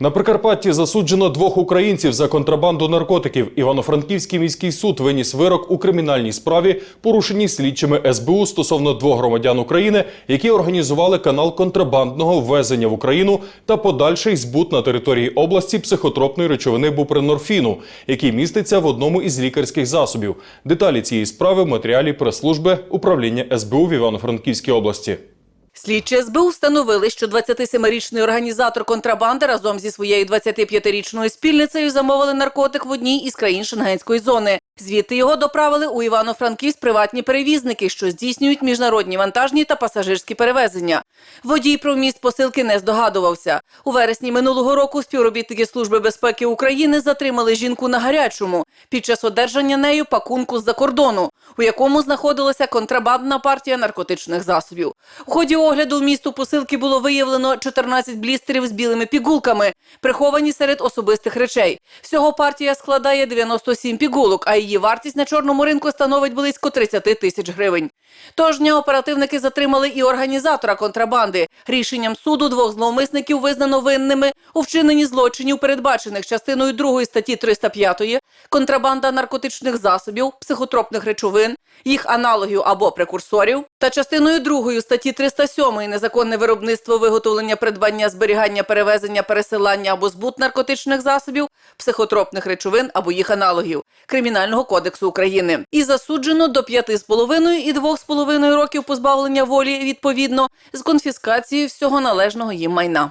На Прикарпатті засуджено двох українців за контрабанду наркотиків. Івано-Франківський міський суд виніс вирок у кримінальній справі, порушеній слідчими СБУ стосовно двох громадян України, які організували канал контрабандного ввезення в Україну та подальший збут на території області психотропної речовини бупренорфіну, який міститься в одному із лікарських засобів. Деталі цієї справи в матеріалі прес-служби управління СБУ в Івано-Франківській області. Слідчі СБУ встановили, що 27-річний організатор контрабанди разом зі своєю 25-річною спільницею замовили наркотик в одній із країн Шенгенської зони. Звідти його доправили у Івано-Франківськ приватні перевізники, що здійснюють міжнародні вантажні та пасажирські перевезення. Водій про вміст посилки не здогадувався. У вересні минулого року співробітники Служби безпеки України затримали жінку на гарячому під час одержання нею пакунку з-за кордону, у якому знаходилася контрабандна партія наркотичних засобів. У ході огляду вмісту посилки було виявлено 14 блістерів з білими пігулками, приховані серед особистих речей. Всього партія складає 97 пігулок, а її вартість на чорному ринку становить близько 30 тисяч гривень. Тож дня оперативники затримали і організатора контрабанди. Рішенням суду двох зловмисників визнано винними у вчиненні злочинів, передбачених частиною 2 статті 305 контрабанда наркотичних засобів, психотропних речовин, їх аналогів або прекурсорів, та частиною 2 статті 307 незаконне виробництво, виготовлення, придбання, зберігання, перевезення, пересилання або збут наркотичних засобів, психотропних речовин або їх аналогів Кримінального кодексу України. І засуджено до 5,5 і 2,5 років позбавлення волі відповідно з конфіскацією всього належного їм майна.